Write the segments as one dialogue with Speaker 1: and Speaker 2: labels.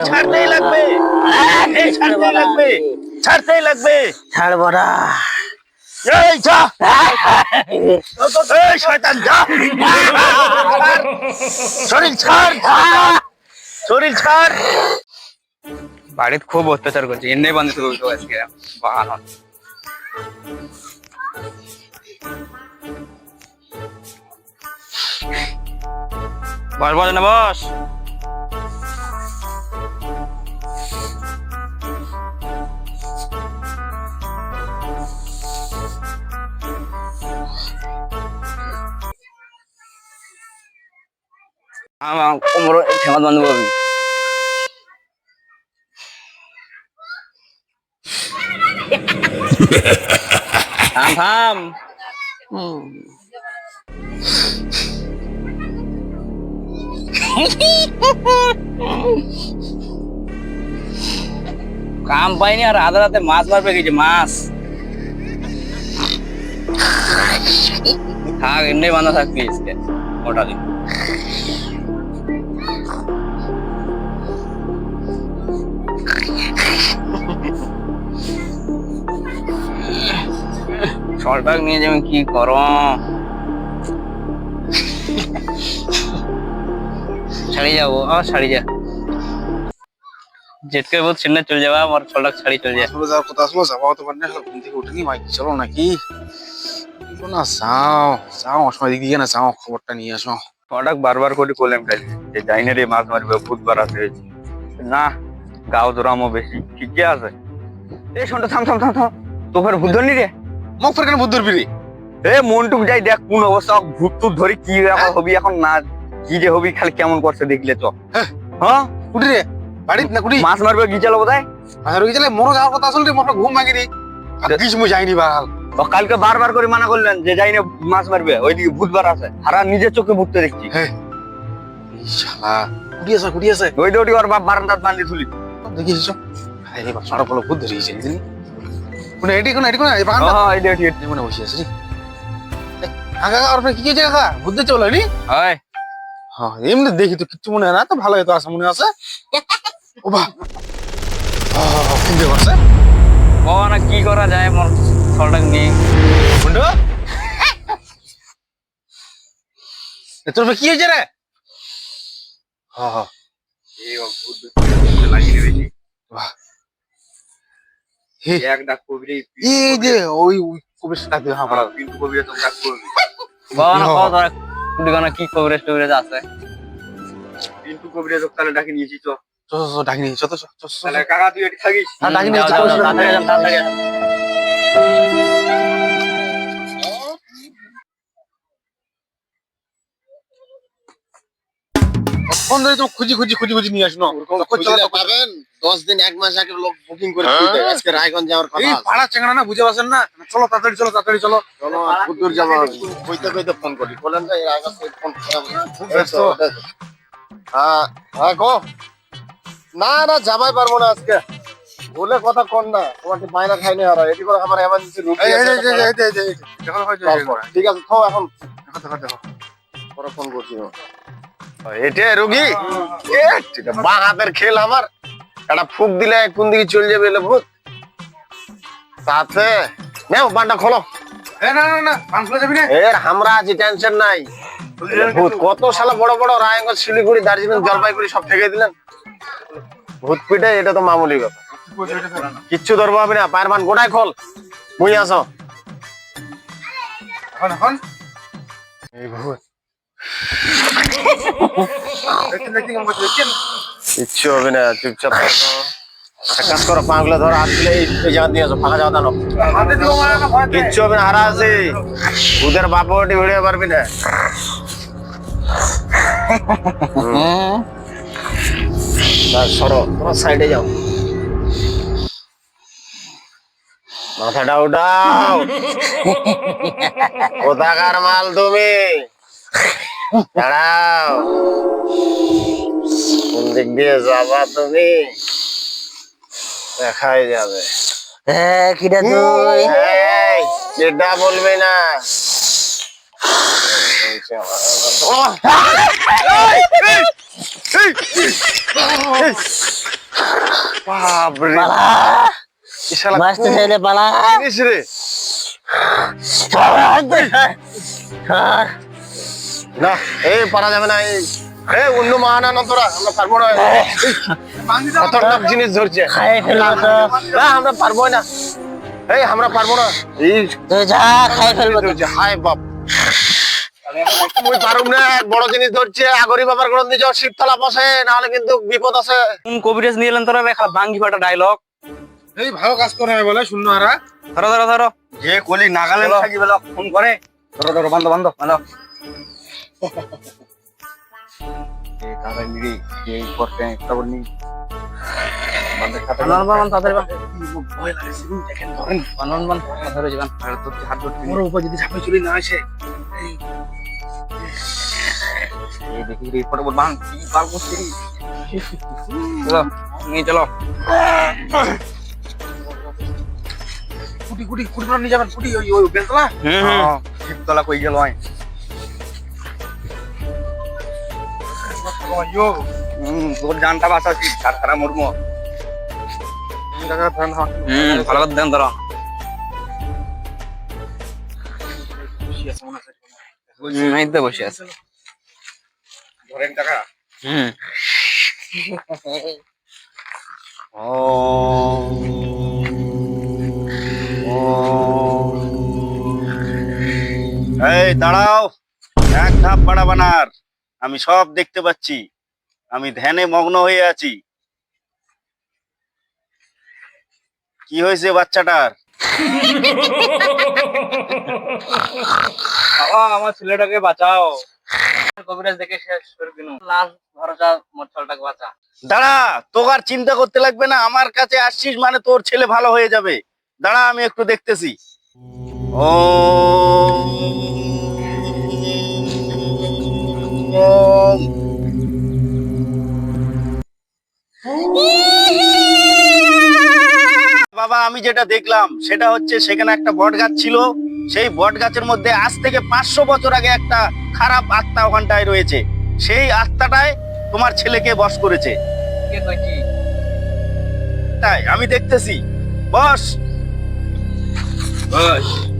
Speaker 1: ছাড়তেই লাগবে। ছাড়তেই লাগবে। ছাড়তেই লাগবে।
Speaker 2: ছাড়বো না।
Speaker 1: এই যা। এই শয়তান যা। ছাড়। শরীর ছাড়। শরীর ছাড়।
Speaker 3: বাড়িতে খুব অত্যাচার করছে। এমনি বন্ধ শুরু হইতো আজকে বাহান বস বস না বস। আমার কোমর ঠেঙা বন্ধ করবি থাম কাম পাইনি আর আধা রাতে মাছ মারবে গেছে মাছ? থাক, এমনি বান্ধা থাকবি মোটা দিন। সরটাক নিয়ে যাবেন কি করো? ছাড়ি যাব আবার ছাড়ি যা। জেটকে বহুত সিনে চলে যাবা আমার ছলটাক ছাড়ি চলে যায়
Speaker 4: আসলে যাওয়ার কথা আসলো যাওয়া হতে পারে না ঘুম থেকে উঠিনি মাইক চলো নাকি? না যাও যাও সময় দিক দিয়ে না যাও খবরটা নিয়ে আসো।
Speaker 3: ছলটাক বারবার করে করলাম তাই যে যাই না রে মাছ মারবে বুধবার আছে না গাও দরামও বেশি ঠিকই আছে। এই শোনটা থাম থাম থাম থাম। তোকে ভূত ধরনি রে?
Speaker 4: কেন বিরি
Speaker 3: এ মনটুক যাই দেখ কোন অবস্থা ভূত টুত ধরি কি এখন হবি এখন না কি যে হবি খালি কেমন করছে দেখলে তো
Speaker 4: হ্যাঁ।
Speaker 3: হ্যাঁ?
Speaker 4: কুটি রে বাড়িত না কুটি
Speaker 3: মাছ মারবে গিয়েছিল বোধহয়
Speaker 4: মোর যাওয়ার কথা আসলে মোর ঘুম ভাঙি রে। মুই যাইনি বাল
Speaker 3: কালকে বারবার করে মানা করলেন যে যাই না মাছ মারবে ওইদিকে বুধবার আছে। হারা নিজের চোখে ভূততে দেখছি।
Speaker 4: এই শালা কুটি আছে কুটি আছে
Speaker 3: ওই দৌড়ি ওর বাপ বারান্দাত বান্ধি তুলি
Speaker 4: দেখিস আরে বাপ সারা বলো বুদ্ধ রয়েছে বুঝলি? কোন এটি কোন এটি কোন এই বাগান
Speaker 3: হ্যাঁ এই দেখি
Speaker 4: এই মনে বসে আছে রে আগা আর কি কি জায়গা বুদ্ধ চলো নি
Speaker 3: হয়
Speaker 4: হ্যাঁ এমনি দেখি তো কিচ্ছু মনে হয় না তো ভালো তো আছে মনে আছে। ও বা পারছে
Speaker 3: ও না কি করা যায় মোর ছলটাক নিয়ে
Speaker 4: বন্ধু তোর কি হয়েছে রে? হ্যাঁ হ্যাঁ বাহ। হে
Speaker 3: এক ডাক কবিরে
Speaker 4: এই যে ওই
Speaker 3: কিন্তু কবিরে তো ডাক করবি। বাবা না কি আছে? কিন্তু কবিরে তো তাহলে ডাকি নিয়েছি তো
Speaker 4: চ চ চ ডাকিনি চ তো চ
Speaker 3: তাহলে কাকা তুই এটি থাকিস?
Speaker 4: হ্যাঁ,
Speaker 3: তাড়াতাড়ি।
Speaker 4: ফোন ধরে খুঁজি খুঁজি খুঁজি খুঁজি নিয়ে আসনো
Speaker 5: দশ দিন এক মাস আগে লোক বুকিং করে আজকে রায়গঞ্জ যাওয়ার
Speaker 4: এই
Speaker 5: কথা
Speaker 4: পাড়া চেঙ্গা না বুঝে পাচ্ছেন না? চলো তাড়াতাড়ি চলো তাড়াতাড়ি চলো।
Speaker 5: চলো কুদ্দুর যাব কইতে কইতে ফোন করি। বলেন তো এর আগে ফোন
Speaker 4: খুব
Speaker 5: হ্যাঁ হ্যাঁ গো। না না যাবাই পারব না আজকে। বলে কথা কর না। তোমাকে বাইরে খাইনি আর এটি করে আমার এমার্জেন্সি রুগী
Speaker 4: এই এই এই এই এই এই এই দেখো
Speaker 5: ঠিক আছে থাও এখন।
Speaker 4: দেখো দেখো দেখো।
Speaker 5: পরে ফোন করছি। এটা রুগী। বাঁ হাতের খেল আমার। একটা ফুক দিলে কোন দিকে চলে যাবে এলে ভূত? সাথে। নেও বানটা খোলো।
Speaker 4: এই না না না পান খুলে যাবি না।
Speaker 5: এর আমরা আছি টেনশন নাই। ভূত কত সালে বড় বড় রায়গঞ্জ শিলিগুড়ি দার্জিলিং জলপাইগুড়ি সব ঠেকে দিলেন। ভূত পিঠে এটা তো মামুলি ব্যাপার। কিচ্ছু ধরবো হবে না পায়ের মান গোটাই খোল। মুই আসো।
Speaker 4: এখন এই ভূত।
Speaker 5: কিচ্ছু হবে না, চুপচাপ কাজ করো ধরো দিলে দিয়ে ফাঁকা জায়গা দানো কিচ্ছু হবে না, হারা আছে। ওদের বাপ ওটি পারবি না। সরো, তোমার যাও। কোথাকার মাল তুমি? দাঁড়াও। কোন দিক দিয়ে যাবা তুমি দেখাই যাবে।
Speaker 2: হ্যাঁ কিটা তুই?
Speaker 5: বলবি না। বাপরে।
Speaker 2: পালা।
Speaker 5: এ শালা
Speaker 2: বাঁচতে চাইলে পালা।
Speaker 5: রে। না এই পারা যাবে না এই। এই অন্য মাহানা নতরা আমরা পারব না। খতরনাক জিনিস ধরছে।
Speaker 2: খাই ফেলব
Speaker 5: না আমরা পারব না। এই আমরা পারব না। এই
Speaker 2: যা খাই ফেলব
Speaker 5: হায় বাপ। মুই পারুম না বড় জিনিস ধরছে আগরি বাবার গ্রহণ দিছ শিবতলা বসে নাহলে কিন্তু বিপদ আছে।
Speaker 3: কোন কবিরাজ নিয়ে এলেন তোরা রেখা ভাঙ্গি ফাটা ডায়লগ
Speaker 4: এই ভালো কাজ করে বলে শূন্য হারা
Speaker 3: ধরো ধরো ধরো। যে কলি নাগাল্যান্ড থাকি বলে ফোন করে। ধরো ধরো বান্ধব বান্ধব বান্ধব চলো
Speaker 4: কুটি কুটি কুটি নিয়ে যাবেন কুটি ওই বেলতলা?
Speaker 3: হুম হুম শিবতলা কই গেল হুম তোর জানটা বাঁচাচ্ছি মরমো হুম ভালো করে দেন ধরো। এই তো বসে আছে।
Speaker 4: ধরেন টাকা।
Speaker 3: হুম।
Speaker 1: এই দাঁড়াও। এক ধাপ বাড়া বানার আমি সব দেখতে পাচ্ছি। আমি ধ্যানে মগ্ন হয়ে আছি। কি হয়েছে বাচ্চাটার?
Speaker 3: বাবা আমার ছেলেটাকে বাঁচাও। কবিরাজ দেখে শেষ করে দিন ভরসা বাঁচা।
Speaker 1: দাঁড়া তোর আর চিন্তা করতে লাগবে না। আমার কাছে আসছিস মানে তোর ছেলে ভালো হয়ে যাবে। দাঁড়া আমি একটু দেখতেছি। ও। বাবা, আমি যেটা দেখলাম, সেটা হচ্ছে সেখানে একটা বট গাছ ছিল। সেই বট গাছের মধ্যে আজ থেকে পাঁচশো বছর আগে একটা খারাপ আত্মা ওখানটায় রয়েছে। সেই আত্মাটায় তোমার ছেলেকে বস করেছে। তাই আমি দেখতেছি। বস।
Speaker 3: বস।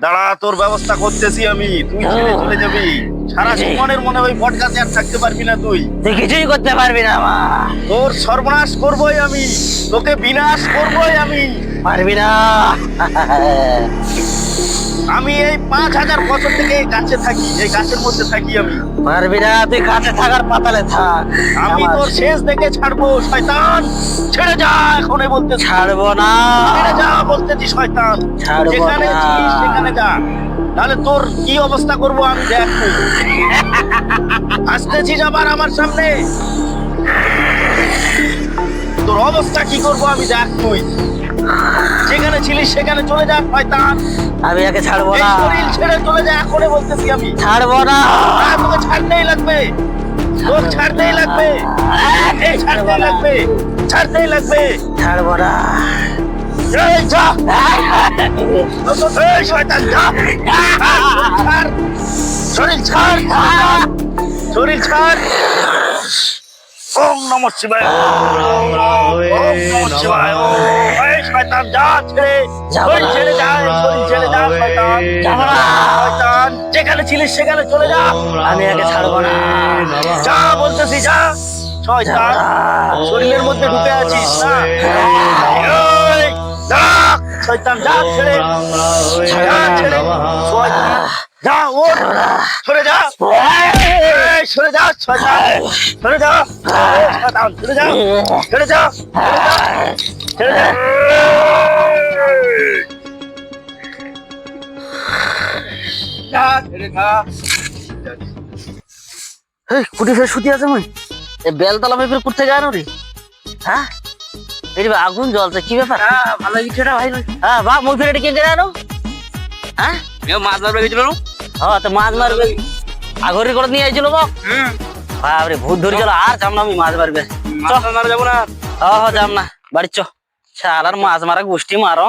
Speaker 1: দাঁড়া তোর ব্যবস্থা করতেছি আমি। তুই ছেড়ে চলে যাবি। সারা জীবনের মনে ওই বট গাছে আর থাকতে পারবি না তুই।
Speaker 2: তুই কিছুই করতে পারবি না মা।
Speaker 1: তোর সর্বনাশ করবই আমি। তোকে বিনাশ করবই আমি।
Speaker 2: পারবি না।
Speaker 1: আমি এই পাঁচ হাজার বছর থেকে এই গাছে থাকি এই গাছের মধ্যে থাকি আমি।
Speaker 2: পারবি না তুই কাছে থাকার পাতালে থাক।
Speaker 1: আমি তোর শেষ দেখে ছাড়বো শয়তান। ছেড়ে যা এখনই বলতে
Speaker 2: ছাড়বো না।
Speaker 1: ছেড়ে যা বলতেছি শয়তান।
Speaker 2: ছাড়বো
Speaker 1: যেখানে সেখানে যা। তাহলে তোর কি অবস্থা করব আমি দেখ। আসতেছিস আবার আমার সামনে। তোর অবস্থা কি করব আমি দেখ তুই। যেখানে ছিলিস সেখানে চলে যা শয়তান।
Speaker 2: আমি একে ছাড়বো না।
Speaker 1: শরীর ছেড়ে চলে যা এখনই বলতেছি আমি।
Speaker 2: ছাড়বো না।
Speaker 1: হ্যাঁ, তোকে ছাড়তেই লাগবে। তোর ছাড়তেই লাগবে। এই ছাড়তেই লাগবে। ছাড়তেই লাগবে।
Speaker 2: ছাড়বো না।
Speaker 1: এই যা। এই শয়তান যা। ছাড়। শরীর ছাড়। শরীর ছাড়। ওম নমঃ শিবায়। ওম নমঃ শিবায়। ওম শয়তান যা ছেড়ে যা শরীর ছেড়ে যা শয়তান। শয়তান যেখানে ছিলিস সেখানে চলে যা।
Speaker 2: আমি একে ছাড়বো না।
Speaker 1: যা বলতেছি যা। শয়তান শরীরের মধ্যে ঢুকে আছিস না? শয়তান যা ছেড়ে। যা ছেড়ে। যা সরে যা। সরে যা শয়তান সরে যা এই, শয়তান সরে যা সরে যা সরে যা
Speaker 3: যা ছেড়ে যা।
Speaker 2: এই কুটি ফের শুতে আছে মই বেলতলা ভাই ফের করতে যায় না রে? হ্যাঁ? আগুন জ্বলছে কি ব্যাপার?
Speaker 3: হ্যাঁ ভালো ভাই।
Speaker 2: হ্যাঁ বা মই ফের এটা কে জানো হ্যাঁ
Speaker 3: মাছ গেছিল
Speaker 2: হ্যাঁ তো মাছ মারবে। আগরি করে নিয়ে আইছিল বাপ বাপরে ভূত ধরে চলো আর যাম না আমি মাছ মারবে।
Speaker 3: যাব না।
Speaker 2: হ হ যাম না। বাড়ি চ। আর মাছ মারা গোষ্ঠী মারো।